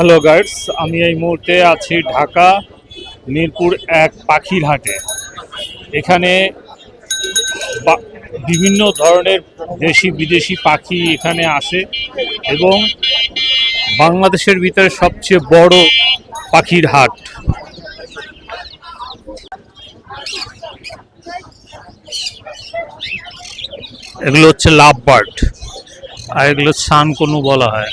Hello guides আমি এই মুহূর্তে আছি ঢাকা, মিরপুর এক পাখির হাটে। এখানে বিভিন্ন ধরনের দেশি, বিদেশি পাখি এখানে আসে এবং বাংলাদেশের ভিতরে সবচেয়ে বড় পাখির হাট। এগুলো হচ্ছে লাভ বার্ড আর এগুলো সানকনু বলা হয়।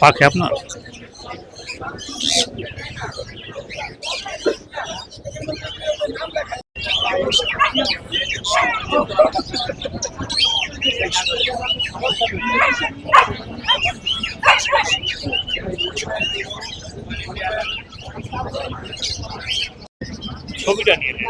পাখি আপনার ছবিটা নিয়ে নিন।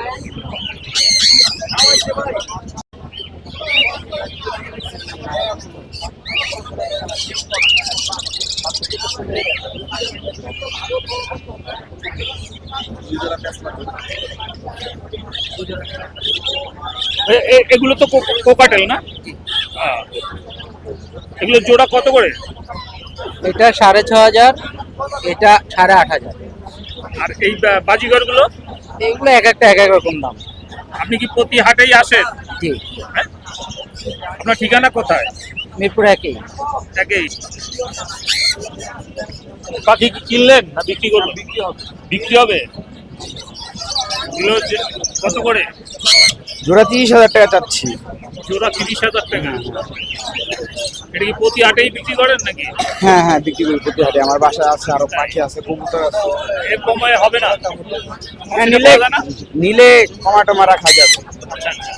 এগুলো তো কোকাটেল না। এগুলো জোড়া কত করে? এটা সাড়ে ছ হাজার এটা সাড়ে আট হাজার। আর এই বাজিঘরগুলো এগুলো এক একটা এক এক রকম দাম। আপনি কি প্রতি হাটেই আসেন? জি। হ্যাঁ? আপনার ঠিকানা কোথায়? মিরপুর একই। একেই। পাখি কি কিনলেন না বিক্রি করবেন বিক্রি হবে। বিক্রি হবে? কত করে? জোড়া তিরিশ হাজার টাকা চাচ্ছি। জোড়া তিরিশ হাজার টাকা। এটা কি প্রতি হাটেই বিক্রি করেন নাকি? হ্যাঁ হ্যাঁ বিক্রি করি প্রতি হাটে। আমার বাসা আছে আরও পাখি আছে কবুতর আছে। এর কমায় হবে না? হ্যাঁ নিলে? নিলে কমা টমা রাখা যাবে। আচ্ছা আচ্ছা।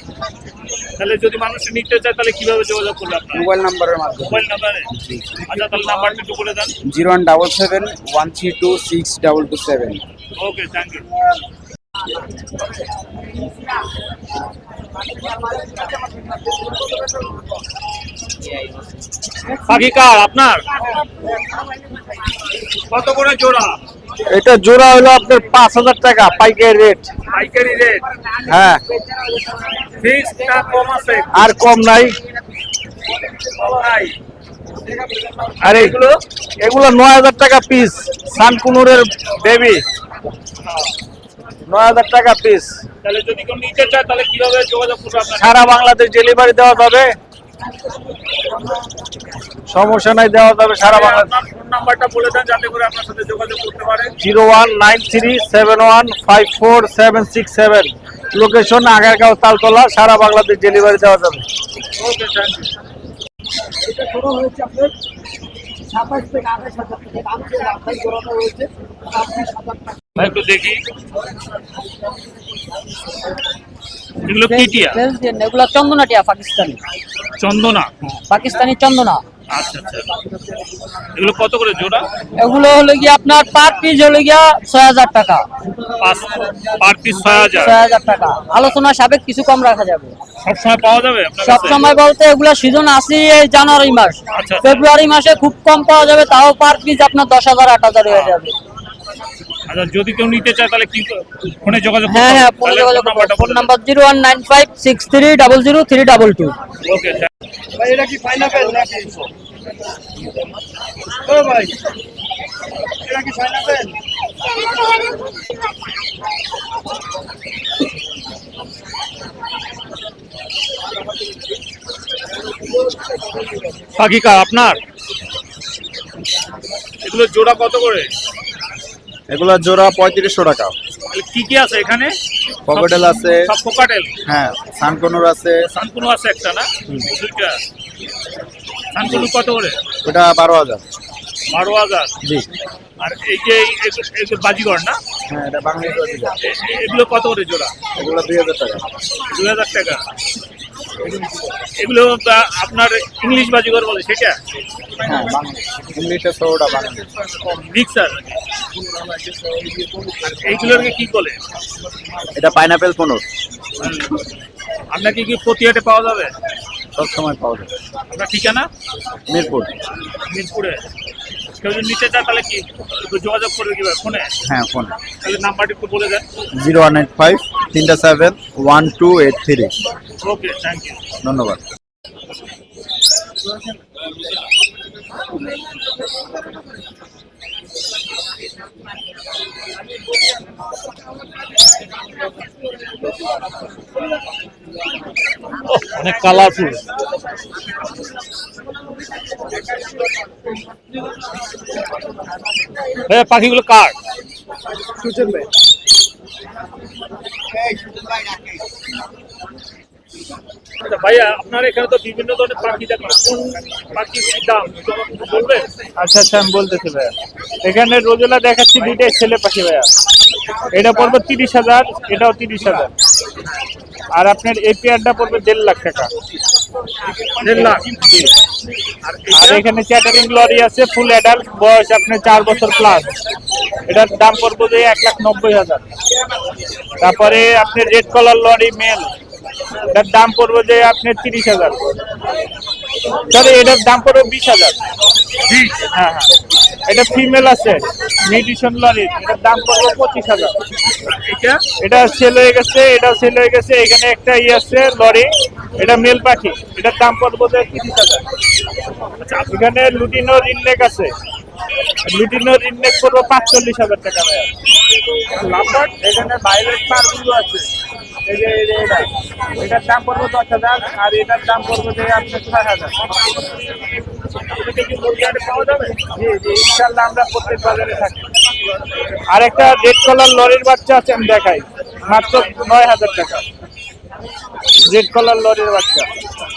তাহলে যদি মানুষ নিতে চায় তাহলে কীভাবে যোগাযোগ করবে আপনার? মোবাইল নাম্বারের মাধ্যমে। মোবাইল নাম্বারে? আচ্ছা তাহলে নাম্বারটা একটু বলে দেন। Zero one double seven one three two six double two seven. Okay thank you পাখি কার? আপনার? কত করে জোড়া? এটা জোড়া হলো আপনার পাঁচ হাজার টাকা পাইকারি রেট পাইকারি রেট হ্যাঁ। আর কম নাই। আর এগুলো? এগুলো নয় হাজার টাকা পিস সানকুনুরের বেবি নয় হাজার টাকা পিস সারা বাংলাদেশ ডেলিভারি দেওয়া যাবে। সমস্যা নাই দেওয়া যাবে সারা বাংলাদেশ। নাম্বারটা বলে দেন যাতে করে আপনার সাথে যোগাযোগ করতে পারে। Zero one nine three seven one five four seven six seven. Location Agargaon Taltala সারা বাংলাদেশ ডেলিভারি দেওয়া যাবে। ওকে থ্যাংক ইউ এটা শুরু হয়েছে আপনার সাতাশ থেকে আঠাশ হাজার টাকা। দাম ছিল আঠাশ জোড়াটা রয়েছে ছাব্বিশ হাজার টাকা। একটু দেখি। এগুলো কিটিয়া এগুলো চন্দনাটিয়া পাকিস্তানি। চন্দনা। পাকিস্তানি চন্দনা। আচ্ছা আচ্ছা। এগুলো কত করে জোড়া? এগুলো হলো গিয়ে আপনার পার পিস হলো গিয়া ছয় হাজার টাকা। পার পিস ছয় হাজার? ছয় হাজার টাকা। আলোচনা সাবেক কিছু কম রাখা যাবে। সবসময় পাওয়া যাবে আপনার সব কাছে? সময় বলতে এগুলো সিজন আসি এই জানুয়ারি মাস। আচ্ছা। ফেব্রুয়ারি মাসে খুব কম পাওয়া যাবে তাও পার পিস আপনার দশ হাজার আট হাজার হয়ে যাবে। আচ্ছা যদি কেউ নিতে চায় তাহলে কি ফোনে যোগাযোগ হ্যাঁ হ্যাঁ ফোনে যোগাযোগ phone phone number zero one nine five six three double zero three double two. Okay ভাই এটা কি পাইনাপেল নাকি? ও ভাই এটা কি পাইনাপেল পাখি আপনার? এগুলো জোড়া কত করে? এগুলো জোড়া পঁয়ত্রিশশো টাকা। কি কি আছে এখানে? পকেটেল আছে। সব কোকাটেল হ্যাঁ সানকনুর আছে। সানকুনু আছে একটা না? দুইটা। সানকুনু কত করে? ওটা বারো হাজার। বারো হাজার? জি। আর এই যে এই- যে বাজিগর না? হ্যাঁ এটা বাংলাদেশ এ- এগুলো কত করে জোড়া? এগুলো দুই হাজার টাকা। দুই হাজার টাকা। এগুলো আপনার ইংলিশ বাজিগর বলে সেটা? হ্যাঁ বাংলাদেশ ইংলিশে ষোলোটা বাংলাদেশ মিক্সার? এইগুলোকে কি বলে? এটা পাইনাপেল পনেরো। আপনাকে কি প্রতি হাটে পাওয়া যাবে? সব সময় পাওয়া যায় আপনার ঠিকানা? মিরপুর। মিরপুরে। কেউ যদি নিতে চায় তাহলে কি যোগাযোগ করবে কীভাবে? ফোনে? হ্যাঁ ফোন। তাহলে নাম্বারটি একটু বলে দেন। জিরো ওয়ান এইট ফাইভ তিনটা seven one two eight three. Okay thank you. ধন্যবাদ। অনেক কালারফুল ভাইয়া পাখিগুলো কার? সুজন ভাই। ভাইয়া আপনার এখানে তো বিভিন্ন ধরনের পাখি দেখেন কোন পাখির দাম? বলবেন? আচ্ছা আচ্ছা আমি বলতেছি ভাইয়া। এখানে রোজেলা দেখাচ্ছি দুইটাই ছেলে পাখি ভাইয়া। এটা পড়বে তিরিশ হাজার এটাও তিরিশ হাজার। আর আপনার এই পেয়ারটা পড়বে দেড় লাখ টাকা। দেড় লাখ? আর এখানে চ্যাটারিং লরি আছে ফুল অ্যাডাল্ট বয়স আপনার চার বছর প্লাস এটার দাম পড়বে যে এক লাখ নব্বই হাজার। তারপরে আপনি রেড কালার লরি মেল এটার দাম পড়বে যে আপনার তিরিশ হাজার। সরি এটার দাম পড়বে বিশ হাজার। হ্যাঁ হ্যাঁ। এটা ফিমেল আছে মিডিশন লরি এটার দাম পড়বে পঁচিশ হাজার। এটা? সেল হয়ে গেছে এটা সেল হয়ে গেছে। এখানে একটা ইয়ে আছে লরি। এটা মেল পাখি। এটার দাম পড়বে যে তিরিশ হাজার। আচ্ছা, এখানে লুটিনো রিননেক আছে। লুটিনো রিননেক পড়বে পাঁচচল্লিশ হাজার টাকা ভাইয়া। লাম্বার এখানে ভাইলেট পারগুলো আছে। এই যে এটা। এটার দাম পড়বে দশ হাজার আর এটার দাম পড়বে যে আপনার ছয় হাজার। ইনশাল্লাহ আমরা প্রত্যেক বাজারে থাকি। আর একটা রেড কালার লরির বাচ্চা আছে আমি দেখাই। মাত্র নয় হাজার টাকা। রেড কালার লরির বাচ্চা।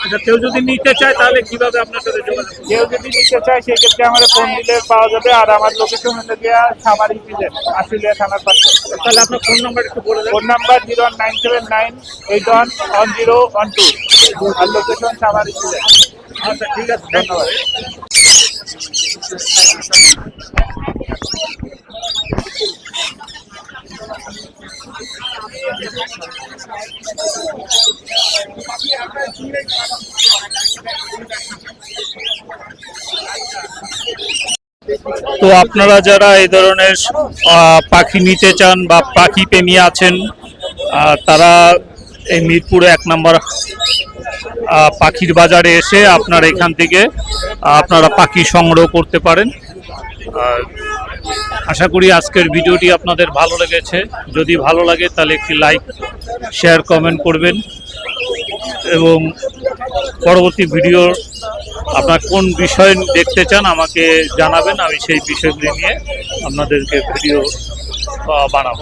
আচ্ছা কেউ যদি নিতে চায় তাহলে কীভাবে আপনার সাথে যোগাযোগ কেউ যদি নিতে চায় সেক্ষেত্রে আমাদের ফোন দিলে পাওয়া যাবে আর আমার লোকেশন হলে গিয়া সামারি পিজেন আশুলিয়া থানার পাশে। তাহলে আপনার ফোন নাম্বার একটু বলে দেন। Phone number zero one nine seven nine eight one one zero one two আর লোকেশন সামারি পিজেন আচ্ছা ঠিক আছে ধন্যবাদ। তো আপনারা যারা এই ধরনের পাখি নিতে চান বা পাখি প্রেমী আছেন তারা এই মিরপুর এক নম্বর পাখির বাজারে এসে আপনার এখান থেকে আপনারা পাখি সংগ্রহ করতে পারেন। আর আশা করি আজকের ভিডিওটি আপনাদের ভালো লেগেছে। যদি ভালো লাগে তাহলে একটি লাইক, শেয়ার, কমেন্ট করবেন এবং পরবর্তী ভিডিও আপনার কোন বিষয় দেখতে চান আমাকে জানাবেন, আমি সেই বিষয়গুলি নিয়ে আপনাদেরকে ভিডিও বানাব।